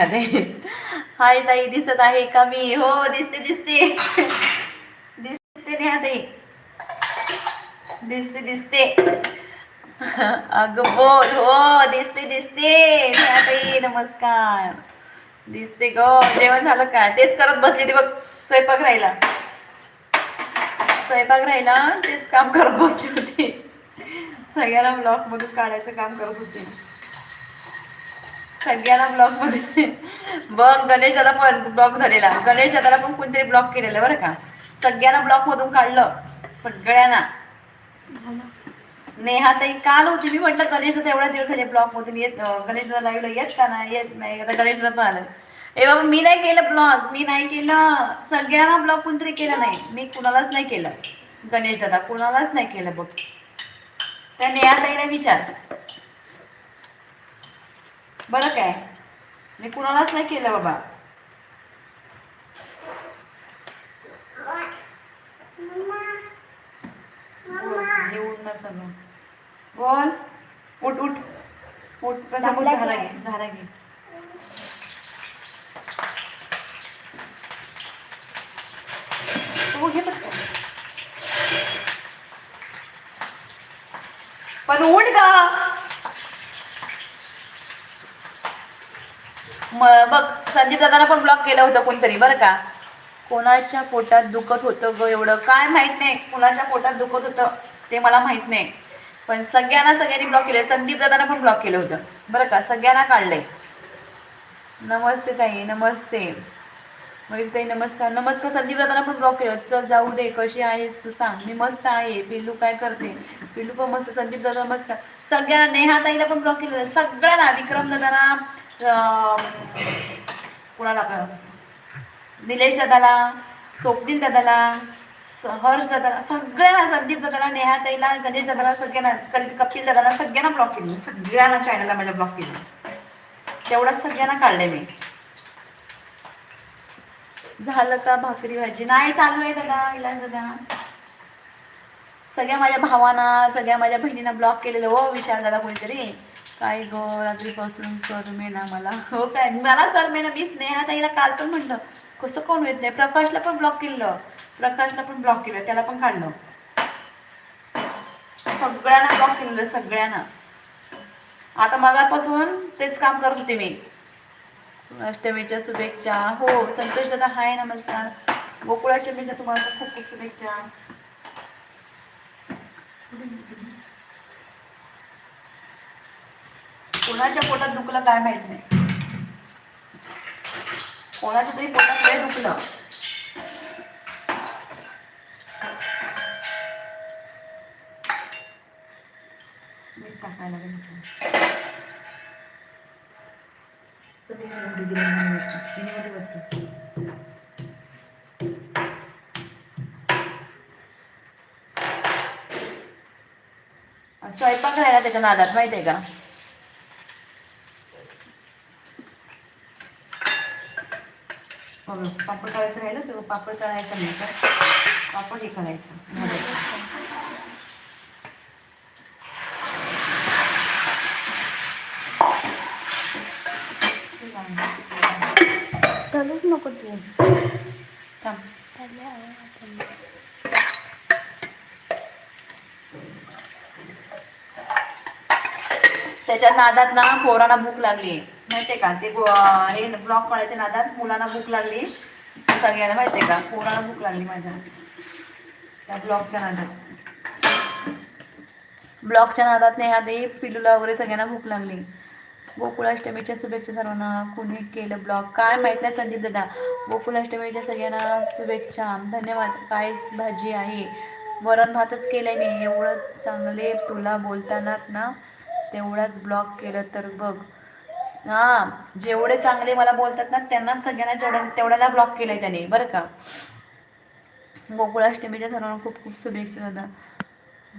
अरे. हाय ताई दिसत आहे का मी? हो दिसते दिसते. दिसते नेहा ताई दिसते दिसते. अगं बोल हो दिसते दिसते. नेहा ताई नमस्कार. दिसते ग. जेवण झालं का? तेच करत बसली ती बघ स्वयंपाक राहिला. स्वयंपाक राहिला तेच काम करत बसली होती. सगळ्यांना ब्लॉक मधून काढायचं काम करत होते. सगळ्यांना ब्लॉकमध्ये बघ गणेश दादा पण ब्लॉक झालेला. गणेश दादाला पण कोणतरी ब्लॉक केलेलं बरं का. सगळ्यांना ब्लॉक मधून काढलं. सगळ्यांना. नेहा ताई काल होती. मी म्हटलं गणेश दादा एवढ्या दिवस झाले ब्लॉक मधून येत गणेश दादा लाईव्हला येत का नाही? येत नाही. आता गणेश दादा पण आलं ए बाबा मी नाही केलं ब्लॉग मी नाही केलं. सगळ्यांना ब्लॉग कोणतरी केलं नाही. मी कुणालाच नाही केलं. गणेश दादा कुणालाच नाही केलं बघ. त्या नेहा ताईला विचार. बरं काय. मी कुणालाच नाही केलं बाबा. बोल, सगळं बोल उठ उठ. उठ कसा उठ झाला घे झाला घे. पण उठ का म- बघ संदीप दादाला पण ब्लॉक केलं होतं कोणतरी बरं का? कोणाच्या पोटात दुखत होतं ग एवढं? काय माहीत नाही कोणाच्या पोटात दुखत होतं ते मला माहीत नाही. पण सगळ्यांना सगळ्यांनी ब्लॉक केलं संदीप दादाला पण ब्लॉक केलं होतं. बरं का? सगळ्यांना काढलंय. नमस्ते ताई नमस्ते. मयूर ताई नमस्कार. नमस्कार संदीप दादाला पण ब्लॉक केलं. चल जाऊ दे कशी आहेस तू सांग. मी मस्त आहे. पिल्लू काय करते? पिल्लू पण मस्त संदीप दादा नमस्कार सगळ्या नेहा ताईला पण ब्लॉक केलं सगळ्यांना विक्रम दादाला कुणाला आपलं निलेश दादाला स्वप्नील दादाला हर्ष दादाला सगळ्यांना संदीप दादाला नेहा ताईला गणेश दादाला सगळ्यांना कपिल दादाला सगळ्यांना ब्लॉक केली. सगळ्यांना चॅनलला माझ्या ब्लॉक केली. तेवढ्याच सगळ्यांना काढले मी. झालं का भाकरी भाजी? नाही चालू आहे दादा इलाज दादा. सगळ्या माझ्या भावांना सगळ्या माझ्या बहिणींना ब्लॉक केलेलं हो विशाल दादा कोणीतरी. काय ग? रात्रीपासून करमे ना मला. हो काय? मला करमे ना. मी स्नेहा ताईला काल पण म्हणलं कसं कोण येत नाही? प्रकाशला पण ब्लॉक केलं. प्रकाशला पण ब्लॉक केलं. त्याला पण काढलं. सगळ्यांना ब्लॉक केलेलं सगळ्यांना. आता मगापासून तेच काम करत होते मी. अष्टमीच्या शुभेच्छा. हो संतोष दादा हाय नमस्कार. गोकुळाष्टमीच्या तुम्हाला खूप खूप शुभेच्छा. कोणाच्या पोटात दुखलं काय माहीत नाही. कोणाच्या तरी पोटात काय दुखलं. मीठ टाकायला स्वयंपाक राहिला त्याच्या नादात माहिती आहे का? बघ, पापड करायचं राहिलं तर पापड करायचं नाही तर पापड हे करायचं. तलूच नको तू. थांब. त्याच्या नादात ना पोरांना भूक लागली माहितीये का? ते गो- हे ब्लॉक काढायच्या नादात मुलांना भूक लागली. सगळ्यांना माहितीये का? पोरांना भूक लागली माझ्या. त्या ब्लॉकच्या नादात. ब्लॉकच्या नादात नाही आधी पिलूला वगैरे सगळ्यांना भूक लागली. गोकुळाष्टमीच्या शुभेच्छा सर्वांना. कुणी केलं ब्लॉग काय माहीत नाही संदीप दादा. गोकुळाष्टमीच्या सगळ्यांना शुभेच्छा. धन्यवाद. काय भाजी आहे? वरण भातच केलंय मी. एवढं चांगले तुला बोलतानात ना तेवढाच ब्लॉग केलं तर बघ. हा जेवढे चांगले मला बोलतात ना त्यांना सगळ्यांना जेवढ्या तेवढ्याला ब्लॉक केलंय त्याने बरं का? गोकुळाष्टमीच्या सर्वांना खूप खूप शुभेच्छा दादा.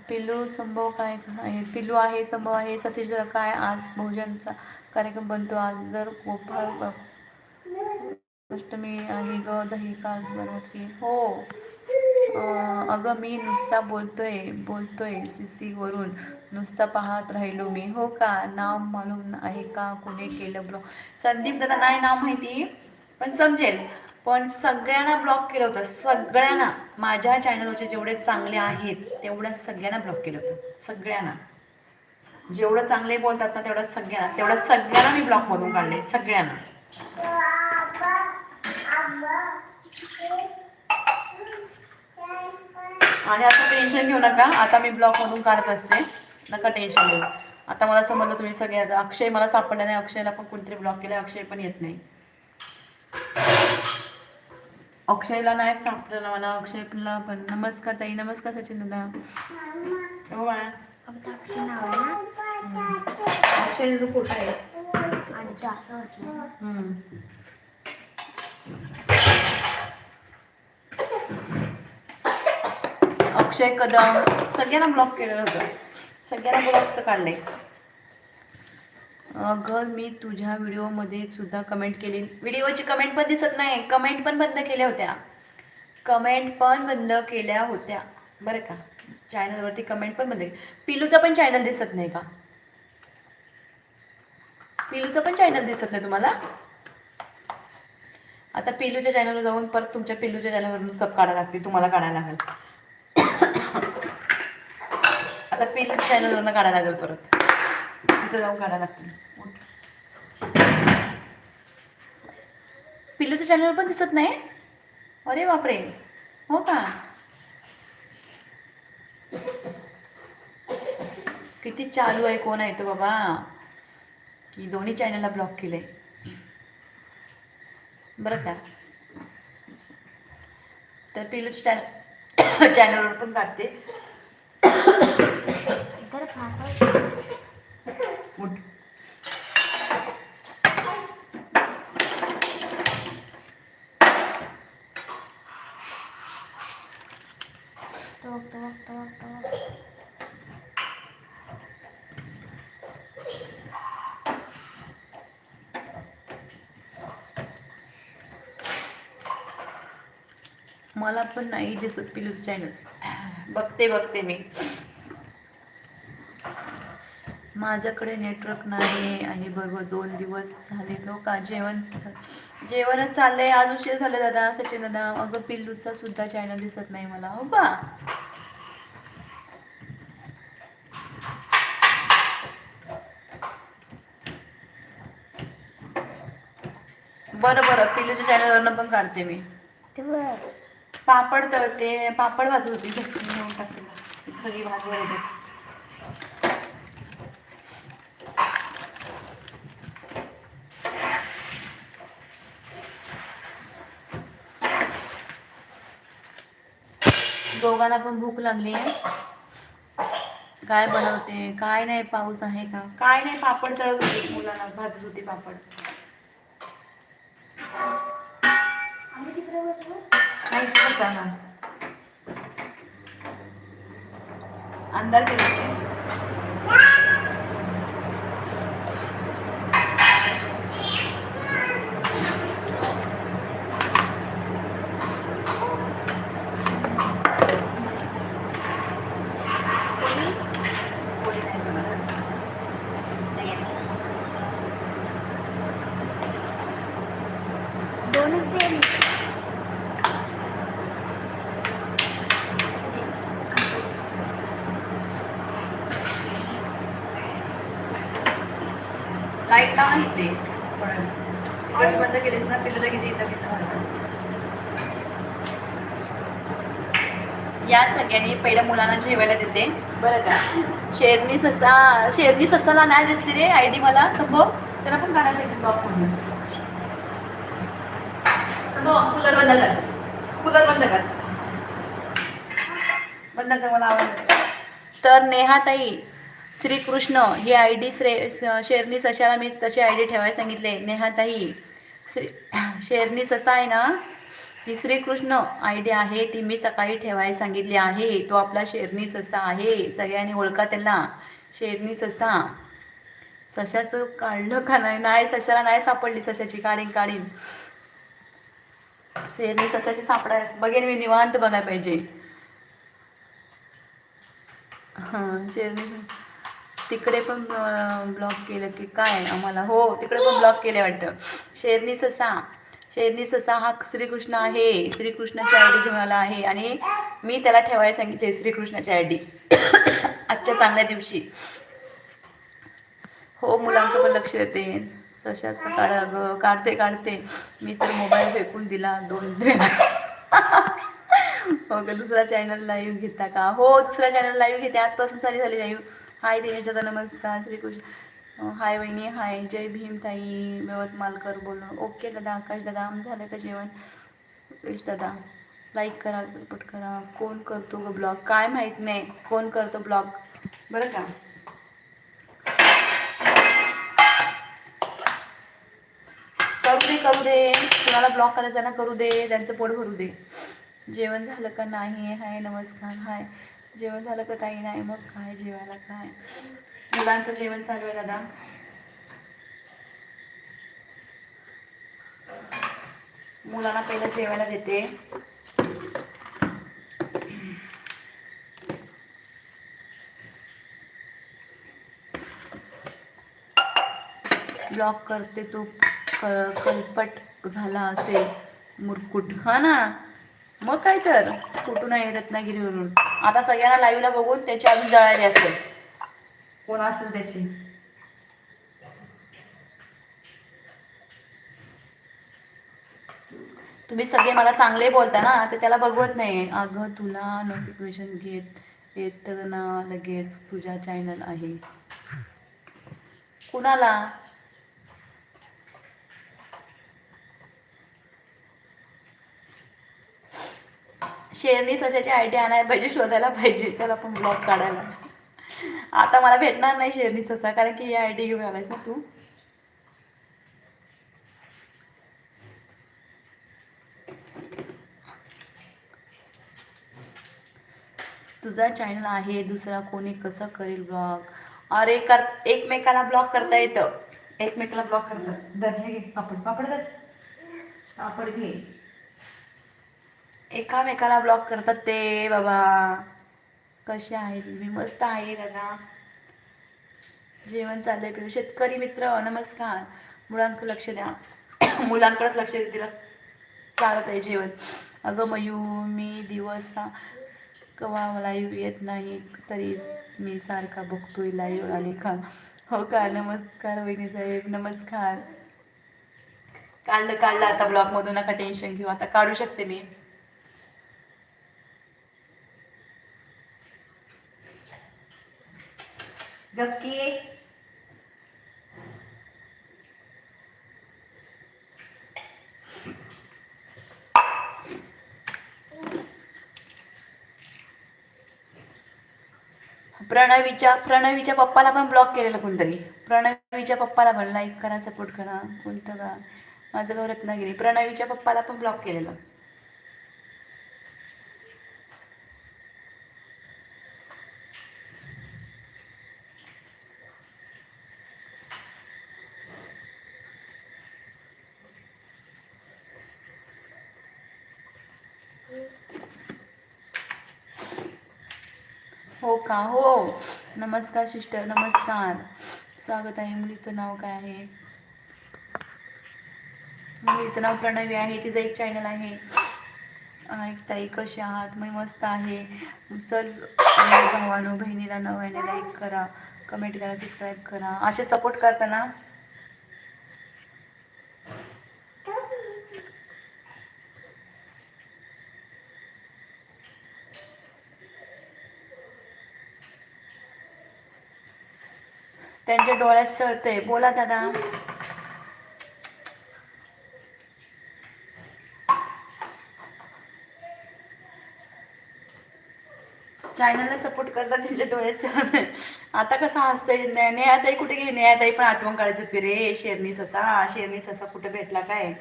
पिल्लू संभव काय आहे पिल्लू आहे संभव आहे सतीश दादा काय? आज भोजनचा कार्यक्रम बनतो. आज जर गोपाळ अष्टमी आहे ग दही काल बनवते हो. अगं मी नुसता बोलतोय बोलतोय सी वरून. नुसतं पाहत राहिलो मी. हो का? नाव मालूम आहे का? कोणी केलं ब्लॉक संदीप दादा नाही नाव माहिती? पण समजेल. पण सगळ्यांना ब्लॉक केलं होतं. सगळ्यांना. माझ्या चॅनलवरचे जेवढे चांगले आहेत तेवढ्या सगळ्यांना ब्लॉक केलं होतं. सगळ्यांना. जेवढं चांगले बोलतात ना तेवढं सगळ्यांना. तेवढं सगळ्यांना मी ब्लॉक मधून काढले. सगळ्यांना. आणि आता टेन्शन घेऊ नका. आता मी ब्लॉक मधून काढत असते. नका टेन्शन घेऊ. आता मला समजलं तुम्ही सगळे आता अक्षय मला सापडला नाही अक्षयला पण कोणतरी ब्लॉक केलं अक्षय पण येत नाही. अक्षयला नाही सापडलं मला अक्षयला पण. नमस्कार ताई नमस्कार सचिन दादा. हो बाळा. अक्षय नाव आहे आहे? आणि हम्म. अक्षय कदम. सगळ्यांना ब्लॉक केलेलं होतं. सगळ्यांना ब्लॉकचं काढलंय. अगं मी तुझ्या व्हिडिओमध्ये सुद्धा कमेंट केली. व्हिडिओची कमेंट पण दिसत नाही कमेंट पण बंद केल्या होत्या. कमेंट पण बंद केल्या होत्या. बरं का? चॅनलवरती कमेंट पण बंद पिलूचा पण चॅनल दिसत नाही का? पिलूचं पण चॅनल दिसत नाही तुम्हाला? आता पिलूच्या चॅनलवर जाऊन परत तुमच्या पिलूच्या चॅनलवरून सब काढायला लागते तुम्हाला काढायला लागेल. आता पिलूच्या चॅनलवरनं काढायला लागेल परत. तिथं जाऊन काढायला लागतील. पिलूच्या चॅनलवर पण दिसत नाही? अरे बापरे. हो का? किती चालू आहे कोण आहे तो बाबा? की दोन्ही चॅनलला ब्लॉक केलंय. बरं का? तर पिलूच्या चॅनल चॅनलवर पण काढते तर फासा उठ. तो तो तो तो मला पण नाही दिसत पिलूचं चॅनल बघते बघते मी. माझ्याकडे नेटवर्क नाही आहे बरोबर दोन दिवस झाले लोक जेवण जेवणच चाललंय. आज उशीर झालं दादा सचिन दादा. अगं पिल्लूचा सुद्धा चॅनल दिसत नाही मला. हो का? बरं बरं. पिल्लूच्या चॅनलवरनं पण काढते मी. पापड तळते. पापड टाकते. सगळी भाजवर येते दोघांना पण भूक लागली आहे. काय बनवते? काय नाही पाऊस आहे का? काय नाही पापड तळत होते मुलांना भाजत होते पापड. आम्ही तिकडे बसू नाही कसं ना अंधार केला पोळी नाही बनवणार. नाही येणार. दोनच दे लाइट लावा इथे तिकडे बंद केलीस ना पिल्लूला किती इथं पिल्लं या सगळ्यांनी पहिल्या मुलांना जेवायला देते बरं का? शेरनी ससा शेरनी ससाला नाही दिसते रे आय डी मला. संभव त्याला पण काढायला पाहिजे बाप म्हणून कूलर बंद कर. कूलर बंद कर. बंद कर मला आवाज तर नेहाताई श्रीकृष्ण ही आय डी श्रे शेरनी सशाला मी तशी आय डी ठेवायला सांगितले. नेहाताई श्री शेरनी ससा आहे ना ही श्रीकृष्ण आयडी आहे ती मी सकाळी ठेवायला सांगितली आहे. तो आपला शेरनी ससा आहे. सगळ्यांनी ओळखा त्याला. शेरनी ससा. सशाचं काढलं का नाही? नाही सशाला नाही सापडली सशाची काढीन काढीन. शेरनी सशाची सापडाय बघेन मी निवांत बघायला पाहिजे. हां शेरनी तिकडे पण ब्लॉक केलं की काय? आम्हाला हो तिकडे पण ब्लॉक केले वाटतं. शेरनी ससा. शेरनी ससा हा श्रीकृष्ण आहे. श्रीकृष्णाची आय डी घेऊन आला आहे. आणि मी त्याला ठेवायला सांगितले श्रीकृष्णाची आय डी. आजच्या चांगल्या दिवशी. हो मुलांकडे पण लक्ष देते सशाचं काढ ग काढते काढते. मी तर मोबाईल फेकून दिला दोन वेळा हो का दुसरा चॅनल लाईव्ह घेता का? हो दुसरा चॅनल लाईव्ह घेते. आजपासून चालू झाली लाईव्ह हाय दिनेश दादा नमस्कार. श्रीकृष्ण. हाय वहिनी हाय. जय भीम ताई यवतमालकर बोलून ओके दादा आकाश दादा झालं का जेवण? प्लीज दादा लाईक करा पट करा. कोण करतो ग ब्लॉग? काय माहीत नाही. कोण करतो ब्लॉग? बरं का? करू दे करू दे. कुणाला ब्लॉग करायचा ना करू दे. त्यांचं पोट भरू दे. जेवण झालं का नाही? हाय नमस्कार. हाय. जेवण झालं का ताई? नाही. मग काय? जेवायला काय? मुलांचं जेवण चालू आहे दादा. मुलांना पहिलं जेवायला देते. ब्लॉक करते तो. कलपट झाला असेल मुरकुट. हा ना? मग काय तर. कुठून आहे रत्नागिरीवरून आता सगळ्यांना लाईव्हला बघून त्याची अजून जळाली असेल. कोण असेल त्याची? तुम्ही सगळे मला चांगले बोलता ना तर त्याला बघवत नाही. अगं तुला नोटिफिकेशन घेत येत ना लगेच तुझ्या चॅनल आहे. कुणाला? शेरनी सशाची आय डी आणायला पाहिजे शोधायला पाहिजे त्याला पण ब्लॉग काढायला. आता मला भेटणार नाही शेरनी ससा कारण की ही आय डी घेऊन आलायस ना तू. तुझा चॅनल आहे दुसरा कोणी कसं करेल ब्लॉग अरे कर एकमेकाला ब्लॉक करता येतं. एकमेकाला ब्लॉक करतात धर घे पापड पापड धर. पापड घे. एकामेकाला ब्लॉक करतात ते बाबा. कसे आहे तुम्ही? मस्त आहे दादा. जेवण चाललंय पिऊ शेतकरी मित्र नमस्कार. मुलांकडे लक्ष द्या. मुलांकडेच लक्ष दिलं. चालत आहे जेवण. अगं मयू मी दिवस कवा लाईव्ह येत नाही तरी मी सारखा बघतोय लाईव्ह आले का हो का? नमस्कार वहिनी साहेब नमस्कार. काढलं काढलं आता ब्लॉगमधून नका टेन्शन घेऊ. आता काढू शकते मी. गप्की प्रणवीच्या प्रणवीच्या पप्पाला पण ब्लॉक केलेलं कोणतरी. प्रणवीच्या पप्पाला पण लाईक करा सपोर्ट करा कोणतं का? माझं गाव रत्नागिरी. प्रणवीच्या पप्पाला पण ब्लॉक केलेलं हो का हो नमस्कार सिस्टर नमस्कार. स्वागत आहे. मुलीचं नाव काय आहे? मुलीचं नाव प्रणवी आहे. तिचं एक चॅनल आहे. आहे ताई कशी आहात? मी मस्त आहे. चल भावानो बहिणीला नव्याने लाईक करा. कमेंट करा सबस्क्राईब करा. असे सपोर्ट करताना त्यांच्या डोळ्यात सळतंय. बोला दादा. चॅनलला सपोर्ट करतात त्यांच्या डोळ्यात सळतंय. आता कसं हसतंय नेहाताई कुठे गेली? नेहाताई पण आठवण काढत होती रे. शेरनी ससा. शेरनी ससा कुठे भेटला काय?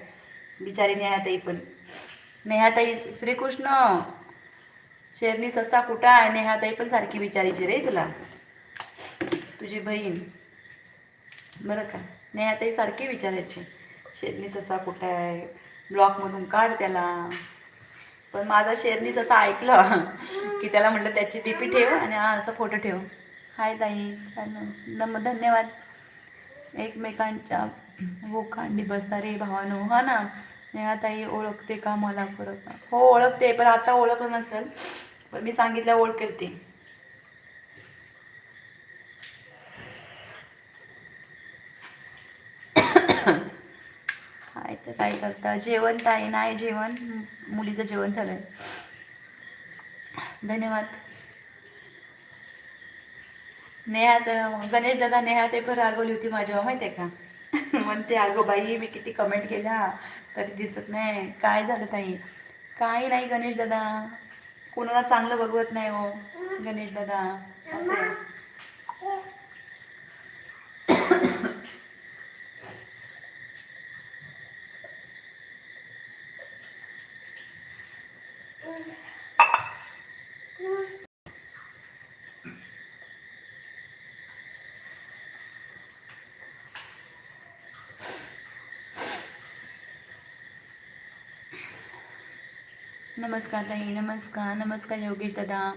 बिचारी नेहाताई पण. नेहाताई श्रीकृष्ण. शेरनी ससा कुठं आहे? नेहाताई पण सारखी विचारायची रे तुला. तुझी बहीण. बरं का. नेहाताई सारखी विचारायची. शेरनी ससा कुठं आहे? ब्लॉकमधून काढ त्याला. पण माझा शेरनी ससा ऐकलं की त्याला म्हटलं त्याची टीपी ठेव आणि हा असा फोटो ठेव. हाय ताई. छान नम धन्यवाद. एकमेकांच्या भूखांडी बसता रे भावानो. हा ना. नेहा ताई ओळखते का मला? परत हो ओळखते पण आता ओळखलं नसेल. पण मी सांगितलं ओळखेल ती काय तर काय करता? जेवण ताई नाही जेवण. मुलीचं जेवण झालंय धन्यवाद. नेहा गणेश दादा नेहा ते पण रागवली होती माझ्यावर माहिती आहे का? म्हणते अगं बाई मी किती कमेंट केल्या तरी दिसत नाही. काय झालं ताई? काही नाही गणेश दादा. कोणाला चांगलं बघवत नाही हो गणेश दादा. असं. नमस्कार ताई नमस्कार. नमस्कार योगेश दादा.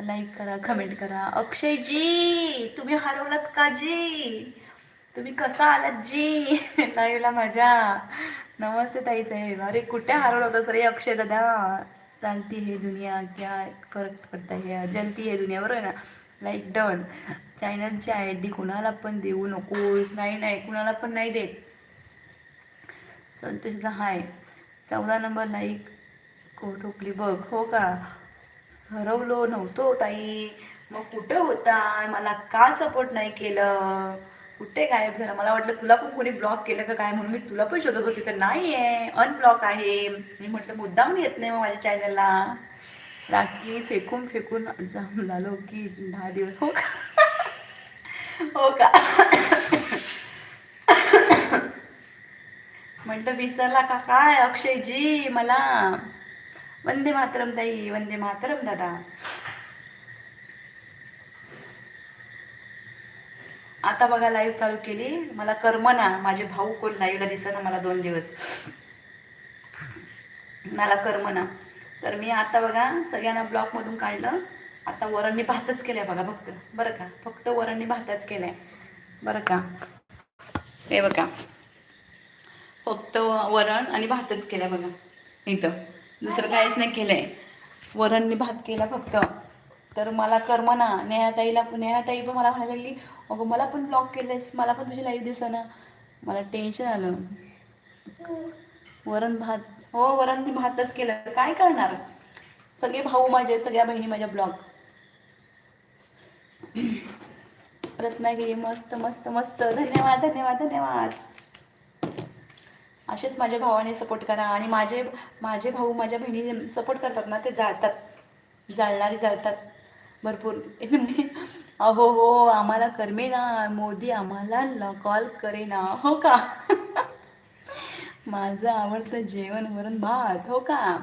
लाईक करा कमेंट करा. अक्षय जी तुम्ही हरवलात का जी? तुम्ही कसा आलात जी? लाईव्हला माझ्या नमस्ते ताई साहेब. अरे कुठे हरवलं होतं सर अक्षय दादा? चालती हे दुनिया. क्या करत करता हे जलती हे दुनिया बरोबर आहे ना? लाईक डन चॅनलची आय डी कुणाला पण देऊ नकोस. नाही नाही कुणाला पण नाही देत. संतोषला हाय चौदा नंबर लाईक हो ठोकली बघ हो का? हरवलो नव्हतो ताई. मग कुठं होता? मला का सपोर्ट नाही केलं? कुठे गायब झालं? मला वाटलं तुला पण कोणी ब्लॉक केलं का काय म्हणून मी तुला पण शोधत होती तर नाही आहे अनब्लॉक आहे. मी म्हटलं मुद्दाम येत नाही मग माझ्या चॅनलला राखी फेकून फेकून जाम झालो की दहा दिवस. हो का? हो का? म्हटलं विसरला का? काय अक्षयजी मला? वंदे मातरम ताई वंदे मातरम दादा. आता बघा लाईव्ह चालू केली. मला करमना माझे भाऊ कोण लाईव्हला दिसना मला दोन दिवस. मला करमना तर मी आता बघा सगळ्यांना ब्लॉकमधून काढलं. आता वरणनी भातच केलाय बघा फक्त. बरं का? फक्त वरणनी भातच केलाय. बरं का? हे बघा. फक्त वरण आणि भातच केलाय बघा. इथं. दुसरं काहीच नाही केलंय. वरणनी भात केला फक्त. तर मला करमना नेहाताईला नेहाताई पण मला म्हणायला लागली अगं मला पण ब्लॉक केलंयस मला पण तुझी लाईव्ह दिसना. मला टेन्शन आलं. वरण भात हो वरण भातच केलं. काय करणार? सगळे भाऊ माझे सगळ्या बहिणी माझ्या ब्लॉग रत्नागिरी मस्त मस्त मस्त. धन्यवाद धन्यवाद धन्यवाद. असेच माझ्या भावाने सपोर्ट करा आणि माझे माझे भाऊ माझ्या बहिणी सपोर्ट करतात ना ते जाळतात. जाळणारे जाळतात. भरपूर. अहो हो आम्हाला करमे ना मोदी आम्हाला कॉल करे ना. हो का? माझं आवडतं जेवण वरण भात. हो का?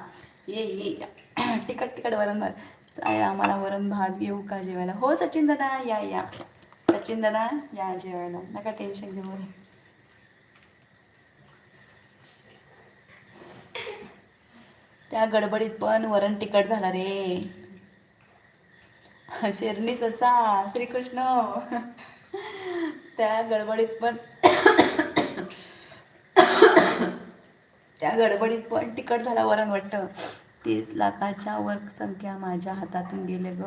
ये ये. तिकट तिकट वरण भात. चालेल आम्हाला वरण भात येऊ का जेवायला? हो सचिन दादा या या. सचिन दादा या जेवायला. नका टेन्शन घेऊ. त्या गडबडीत पण वरण तिकट झाला रे. शेरणी ससा श्रीकृष्ण. त्या गडबडीत पण त्या गडबडीत पण तिकट झाला वरण वाटतं. तीस लाखाच्या वर संख्या माझ्या हातातून गेले ग.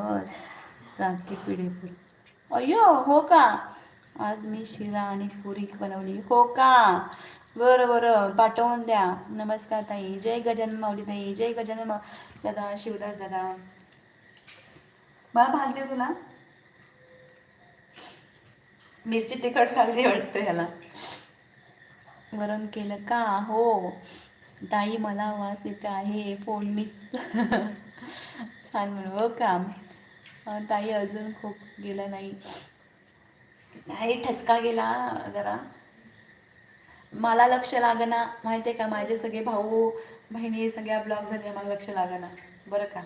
राखी पिढीपूर अय्यो हो का? आज मी शिरा आणि पुरी बनवली. हो का? बरं बरं. पाठवून द्या. नमस्कार ताई. जय गजानन माऊली ताई. जय गजानन मा दादा शिवदास दादा. मला भात देऊ तुला? मिरची तिखट खाल्ली वाटतं ह्याला. वरण केलं का? हो. ताई मला वास येते आहे. फोन मी छान म्हणू हो का? ताई अजून खूप गेला नाही. नाही ठसका गेला जरा. मला लक्ष लागना. माहिती आहे का? माझे सगळे भाऊ बहिणी सगळ्या ब्लॉग झाले. मला लक्ष लागना. बरं का?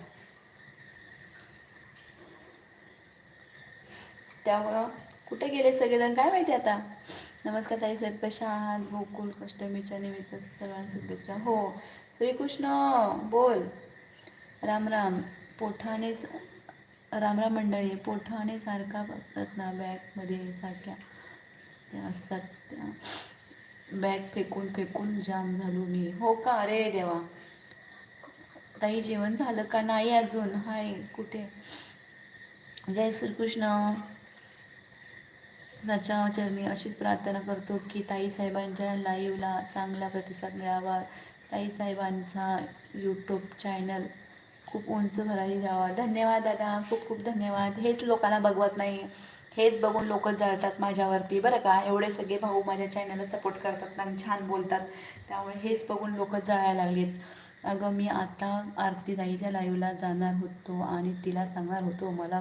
त्यामुळं कुठे गेले सगळेजण? काय माहिती आता? नमस्कार ताई साहेब कशा आहात? गोकुल कष्टमीच्या निमित्त सर्वांना शुभेच्छा हो. श्रीकृष्ण बोल. राम राम. पोठाने राम राम मंडळी. पोठाने सारखा असतात ना? बॅगमध्ये सारख्या. त्या असतात त्या. बॅग फेकून फेकून जाम झालो मी. हो का? अरे देवा. ताई जेवण झालं का? नाही अजून. हाय कुठे? जय श्रीकृष्ण. त्याच्या चरणी अशीच प्रार्थना करतो की ताई साहेबांच्या लाईव्हला चांगला प्रतिसाद मिळावा. ताई साहेबांचा यूट्यूब चॅनल खूप उंच भरारी द्यावा धन्यवाद दादा. खूप खूप धन्यवाद. हेच लोकांना बघवत नाही. हेच बघून लोक जळतात माझ्यावरती. बरं का? एवढे सगळे भाऊ माझ्या चॅनलला सपोर्ट करतात आणि छान बोलतात. त्यामुळे हेच बघून लोक जळायला लागलेत. अगं मी आता आरतीदाईच्या लाईव्हला जाणार होतो आणि तिला सांगणार होतो मला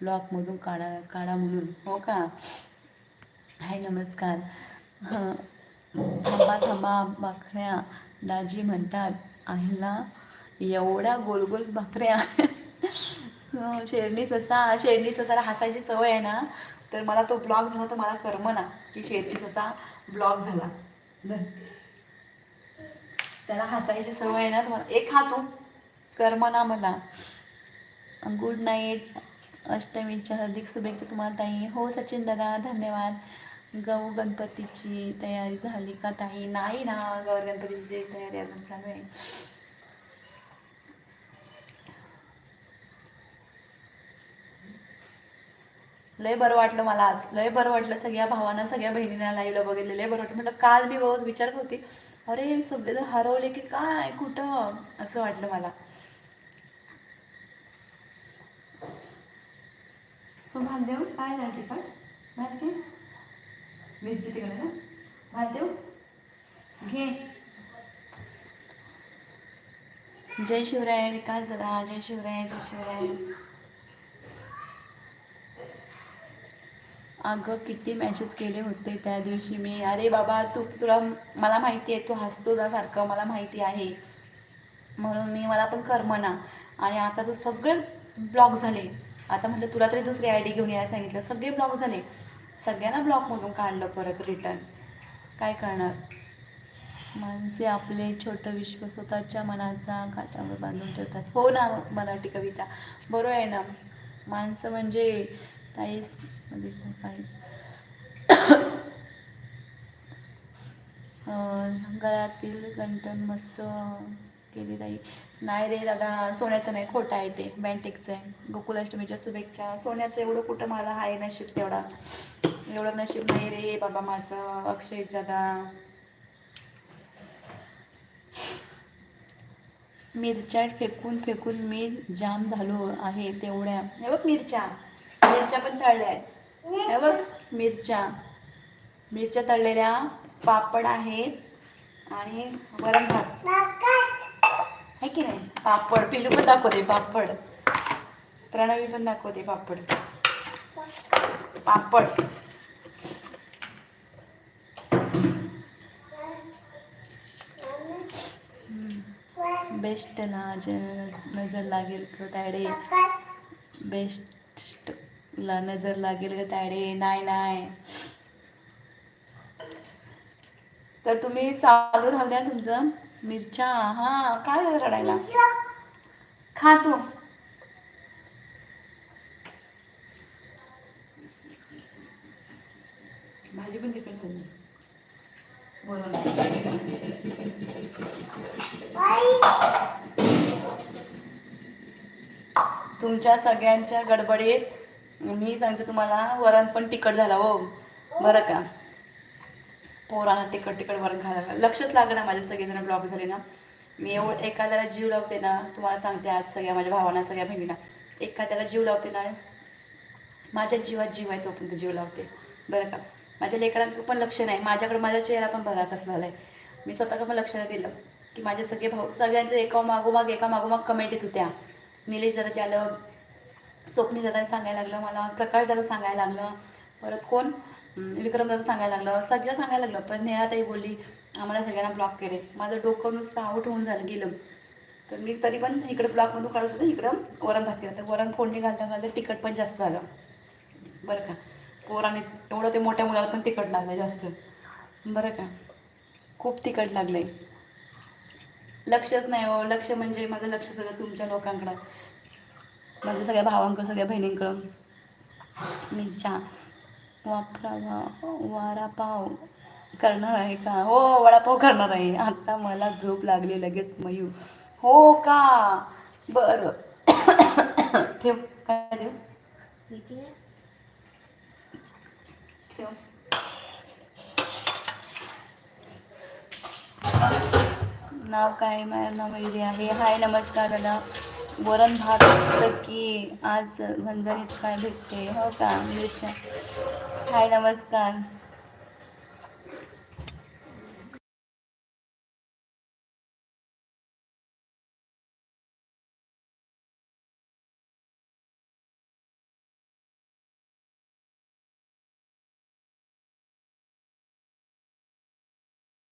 ब्लॉकमधून काढा काढा म्हणून. हो का? हाय नमस्कार. थांबा थांबा. भाकऱ्या दाजी म्हणतात आईला एवढ्या गोल गोल भाकऱ्या. शेरणी ससा शेरणी ससाला हसायची सवय आहे ना तर मला तो ब्लॉग झाला तर मला कर्म ना की शेरणी ससा ब्लॉग झाला. त्याला हसायची सवय आहे ना तुम्हाला एक हा. तू हो. कर्म ना मला. गुड नाईट अष्टमीच्या हार्दिक शुभेच्छा तुम्हाला ताई. हो सचिन दादा धन्यवाद. गौ गणपतीची तयारी झाली का ताई? नाही ना गौर गणपतीची तयारी अजून चालू आहे. लय बरं वाटलं मला आज. लय बरं वाटलं सगळ्या भावांना सगळ्या बहिणींना लाईव्हला बघितलं लय बरं वाटलं. म्हटलं काल मी बघत विचार करत होती अरे सगळेजण हरवले की काय? कुठं? असं वाटलं मला. सो काय नाही तिखट मिरची तिकडे ना? भात देऊ घे. जय शिवराय विकास दादा जय शिवराय जय शिवराय. अगं किती मॅसेज केले होते त्या दिवशी मी. अरे बाबा तू तुला मला माहिती आहे तू हसतो ना सारखं मला माहिती आहे. म्हणून मी मला पण करमना आणि आता तू सगळे ब्लॉक झाले. आता म्हटलं तुला तरी दुसरी आय डी घेऊन यायला सांगितलं. सगळे ब्लॉक झाले. सगळ्यांना ब्लॉकमधून काढलं परत रिटर्न काय करणार? माणसे आपले छोटं विश्व स्वतःच्या मनाचा काटावर बांधून ठेवतात. हो ना मराठी कविता. बरोबर आहे ना? माणसं म्हणजे काहीच म्हणजे काहीच. गळ्यातील कंटन मस्त केली ताई. नाही रे दादा सोन्याचं नाही खोटं आहे ते बँटेकचं आहे. गोकुलाष्टमीच्या शुभेच्छा. सोन्याचं एवढं कुठं मला आहे नशीब तेवढा. एवढं नशीब नाही रे बाबा माझं अक्षय दादा. मिरच्या फेकून फेकून मी जाम झालो आहे तेवढ्या. हे बघ मिरच्या. मिरच्या पण तळल्या आहेत. हे बघ मिरच्या. मिरच्या तळलेल्या पापड आहेत आणि वरण भात. आहे की नाही? पापड पिलू पण दाखवते पापड. प्रणवी पण दाखवते पापड. पापड. बेस्टला ज नजर लागेल का बेस्ट. बेस्टला नजर लागेल का तायडे. नाही नाही. तर तुम्ही चालू राहू द्या तुमचं. मिरच्या हा काय झालं रडायला? खा तू. भाजी पण तिकडे करून. बरोबर तुमच्या सगळ्यांच्या गडबडीत मी सांगते तुम्हाला वरण पण तिखट झाला हो. बरं का? पोरांना तिखट तिखट वरण खायला. लक्षच लागणार माझे सगळेजण ब्लॉक झाले ना. मी एवढं एखाद्याला जीव लावते ना तुम्हाला सांगते आज सगळ्या माझ्या भावांना सगळ्या बहिणींना. एखाद्याला जीव लावते ना माझ्या जीवात जीव आहे तोपर्यंत जीव लावते. बरं का? माझ्या लेकरांकडे पण लक्ष नाही. माझ्याकडे माझा चेहरा पण बघा कसं झाला आहे मी स्वतःकडे पण लक्ष नाही दिलं की माझे सगळे भाऊ सगळ्यांचे एका मागोमाग एका मागोमाग कमेंट येत होत्या. निलेश दादाच्या आलं स्वप्नी दादा सांगायला लागलं मला प्रकाश दादा सांगायला लागलं परत कोण? विक्रम दादा सांगायला लागलं सगळं सांगायला लागलं पण नेहाताई बोलली आम्हाला सगळ्यांना ब्लॉक केले. माझं डोकं नुसतं आऊट होऊन झालं गेलं. तर मी तरी पण इकडे ब्लॉकमधून काढत होतं इकडं वरण भात केलं. तर वरण फोडणी घालता घालता तिखट पण जास्त झालं. बरं का? पोराने एवढं ते मोठ्या मुलाला पण तिखट लागलं जास्त. बरं का? खूप तिखट लागलं आहे लक्षच नाही हो लक्ष म्हणजे माझं लक्ष सगळं तुमच्या लोकांकडं. माझ्या सगळ्या भावांकडं सगळ्या बहिणींकडं. मी चहा वापरावा वा करणार आहे का? हो वडापाव करणार आहे. आता मला झोप लागली लगेच मयू हो का? बरं. ठेव. काय देऊ ठेव. नाव काय? माझं नाव आहे. हाय नमस्कार दादा. वरण भात असतं की आज घणघणीत काय भेटते? हो का? मिरच्या. हाय नमस्कार.